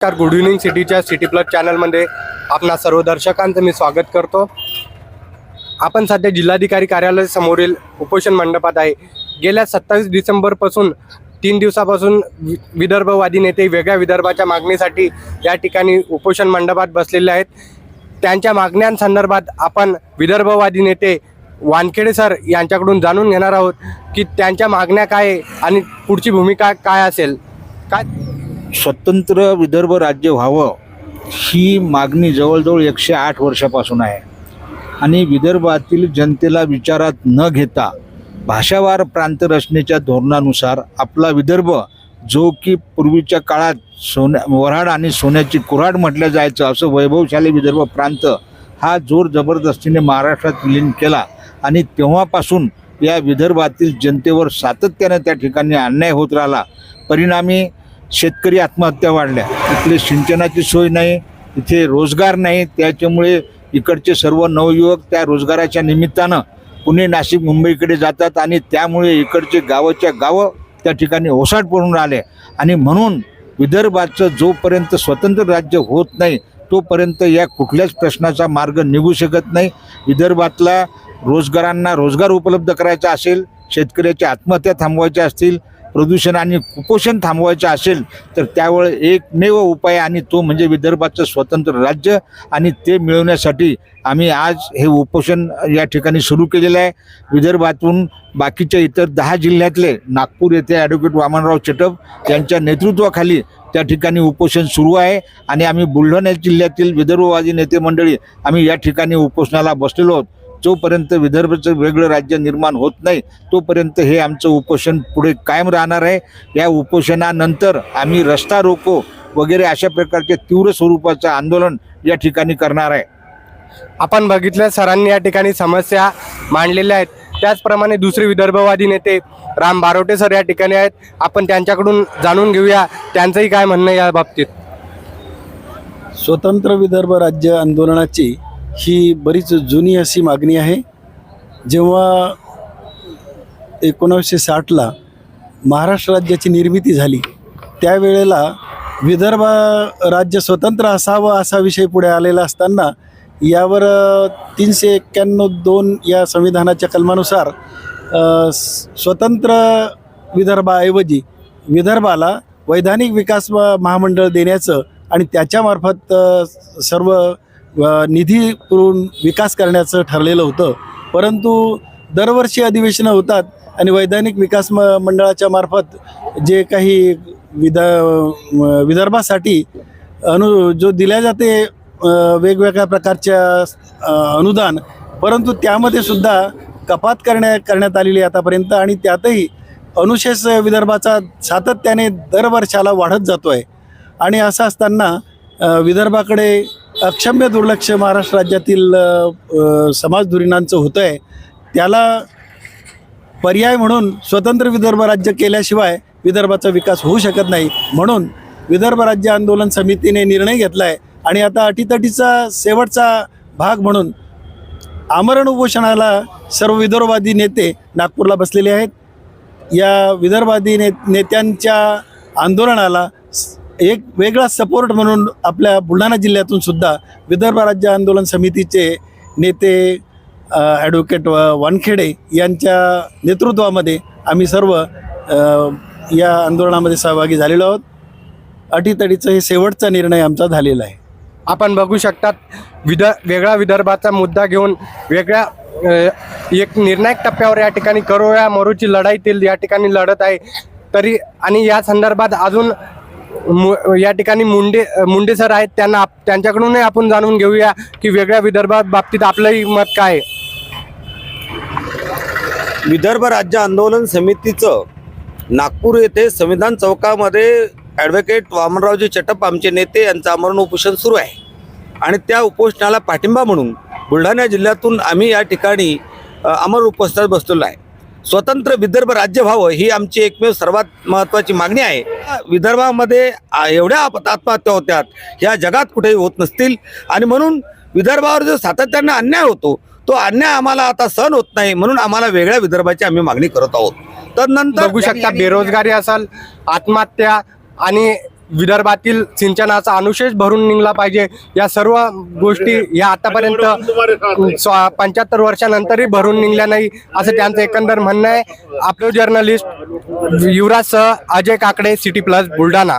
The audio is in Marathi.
नमस्कार गुड इव्हनिंग सिटीच्या सिटी प्लस चॅनलमध्ये आपणा सर्व दर्शकांचं मी स्वागत करतो. आपण सध्या जिल्हाधिकारी कार्यालय समोरील उपोषण मंडपात आहे. गेल्या सत्तावीस डिसेंबरपासून तीन दिवसापासून वि विदर्भवादी नेते वेगळ्या विदर्भाच्या मागणीसाठी या ठिकाणी उपोषण मंडपात बसलेले आहेत. त्यांच्या मागण्यांसंदर्भात आपण विदर्भवादी नेते वानखेडे सर यांच्याकडून जाणून घेणार आहोत की त्यांच्या मागण्या काय आहे आणि पुढची भूमिका काय असेल? काय स्वतंत्र विदर्भ राज्य व्हावं ही मागणी जवळजवळ एकशे आठ वर्षापासून आहे. आणि विदर्भातील जनतेला विचारात न घेता भाषावार प्रांत रचनेच्या धोरणानुसार आपला विदर्भ जो की पूर्वीच्या काळात सोन्या वऱ्हाड आणि सोन्याची कुऱ्हाड म्हटलं जायचं असं वैभवशाली विदर्भ प्रांत हा जोर जबरदस्तीने महाराष्ट्रात विलीन केला आणि तेव्हापासून या विदर्भातील जनतेवर सातत्यानं त्या ठिकाणी अन्याय होत राहिला. परिणामी शेतकरी आत्महत्या वाढल्या. इथले सिंचनाची सोय नाही इथे रोजगार नाही त्याच्यामुळे इकडचे सर्व नवयुवक त्या रोजगाराच्या निमित्तानं पुणे नाशिक मुंबईकडे जातात आणि त्यामुळे इकडचे गावाच्या गावं त्या ठिकाणी ओसाट पडून राहिले. आणि म्हणून विदर्भाचं जोपर्यंत स्वतंत्र राज्य होत नाही तोपर्यंत या कुठल्याच प्रश्नाचा मार्ग निघू शकत नाही. विदर्भातला रोजगारांना रोजगार उपलब्ध करायचा असेल शेतकऱ्याच्या आत्महत्या थांबवायच्या असतील प्रदूषण आणि कुपोषण थांबवायचं असेल तर त्यावर एकमेव उपाय आणि तो म्हणजे विदर्भाचं स्वतंत्र राज्य आणि ते मिळवण्यासाठी आम्ही आज हे उपोषण या ठिकाणी सुरू केलेलं आहे. विदर्भातून बाकीच्या इतर दहा जिल्ह्यातले नागपूर येथे ॲडव्होकेट वामनराव चटप यांच्या नेतृत्वाखाली त्या ठिकाणी उपोषण सुरू आहे आणि आम्ही बुलढाणा जिल्ह्यातील विदर्भवादी नेते मंडळी आम्ही या ठिकाणी उपोषणाला बसलेलो आहोत. जोपर्यंत विदर्भाचं वेगळं राज्य निर्माण होत नाही तोपर्यंत हे आमचं उपोषण पुढे कायम राहणार आहे. या उपोषणानंतर आम्ही रस्ता रोको वगैरे अशा प्रकारचे तीव्र स्वरूपाचं आंदोलन या ठिकाणी करणार आहे. आपण बघितलं सरांनी या ठिकाणी समस्या मांडलेल्या आहेत. त्याचप्रमाणे दुसरे विदर्भवादी नेते राम बारोटे सर या ठिकाणी आहेत. आपण त्यांच्याकडून जाणून घेऊया त्यांचंही काय म्हणणं आहे या बाबतीत? स्वतंत्र विदर्भ राज्य आंदोलनाची ही बरीच जुनी अशी मागणी आहे. जेव्हा एकोणावीसशे साठला महाराष्ट्र राज्याची निर्मिती झाली त्यावेळेला विदर्भ राज्य स्वतंत्र असावं असा विषय पुढे आलेला असताना यावर तीनशे एक्क्याण्णव दोन या संविधानाच्या कलमानुसार स्वतंत्र विदर्भाऐवजी विदर्भाला वैधानिक विकास महामंडळ देण्याचं आणि त्याच्यामार्फत सर्व निधी पुरवून विकास करण्याचं ठरलेलं होतं. परंतु दरवर्षी अधिवेशनं होतात आणि वैधानिक विकास म मंडळाच्या मार्फत जे काही विदा विदर्भासाठी अनु जो दिल्या जाते वेगवेगळ्या प्रकारच्या अनुदान परंतु त्यामध्ये सुद्धा कपात करण्या करण्यात आलेली आहे आतापर्यंत आणि त्यातही अनुशेष विदर्भाचा सातत्याने दरवर्षाला वाढत जातो आहे आणि असं असताना विदर्भाकडे अक्षम्य दुर्लक्ष महाराष्ट्र राज्यातील समाज धुरीणांचं समाजधुरीणांचं होतं आहे त्याला पर्याय म्हणून स्वतंत्र विदर्भ राज्य केल्याशिवाय विदर्भाचा विकास होऊ शकत नाही. म्हणून विदर्भ राज्य आंदोलन समितीने निर्णय घेतला आहे आणि आता अटीतटीचा शेवटचा भाग म्हणून आमरण उपोषणाला सर्व विदर्भवादी नेते नागपूरला बसलेले आहेत. या विदर्भवादी ने नेत्यांच्या आंदोलनाला एक वेगळा सपोर्ट म्हणून आपल्या बुलढाणा जिल्ह्यातून सुद्धा विदर्भ राज्य आंदोलन समितीचे नेते ॲडव्होकेट व- वानखेडे यांच्या नेतृत्वामध्ये आम्ही सर्व या आंदोलनामध्ये सहभागी झालेलो आहोत. अटीतडीचं हे शेवटचा निर्णय आमचा झालेला आहे. आपण बघू शकतात विद वेगळा विदर्भाचा मुद्दा घेऊन वेगळ्या एक निर्णायक टप्प्यावर या ठिकाणी करोया मरूची लढाईतील या ठिकाणी लढत आहे. तरी आणि या संदर्भात अजून या ठिकाणी मुंडे मुंडे सर आहेत त्यांना आप त्यांच्याकडूनही आपण जाणून घेऊया की वेगळ्या विदर्भात बाबतीत आपलंही मत काय आहे. विदर्भ राज्य आंदोलन समितीचं नागपूर येथे संविधान चौकामध्ये ॲडव्होकेट वामनरावजी चटप आमचे नेते यांचं आमरण उपोषण सुरू आहे. आणि त्या उपोषणाला पाठिंबा म्हणून बुलढाणा जिल्ह्यातून आम्ही या ठिकाणी अमर उपस्थित बसलेलो आहे. स्वतंत्र विदर्भ राज्य व्हावं ही आमची एकमेव सर्वात महत्त्वाची मागणी आहे. विदर्भामध्ये एवढ्या आत्महत्या होत्यात ह्या जगात कुठेही होत नसतील. आणि म्हणून विदर्भावर जो सातत्यानं अन्याय होतो तो अन्याय आम्हाला आता सहन होत नाही म्हणून आम्हाला वेगळ्या विदर्भाची आम्ही मागणी करत आहोत. तदनंतर बघू शकता बेरोजगारी असाल आत्महत्या आणि विदर्भातील सिंचनाचा अनुशेष भरून निघला पाहिजे. या सर्व गोष्टी या आतापर्यंत पंच्याहत्तर वर्षानंतरही भरून निघल्या नाही असं त्यांचं एकंदर म्हणणं आहे. आपलं जर्नलिस्ट युवराजसह अजय काकडे सिटी प्लस बुलढाणा.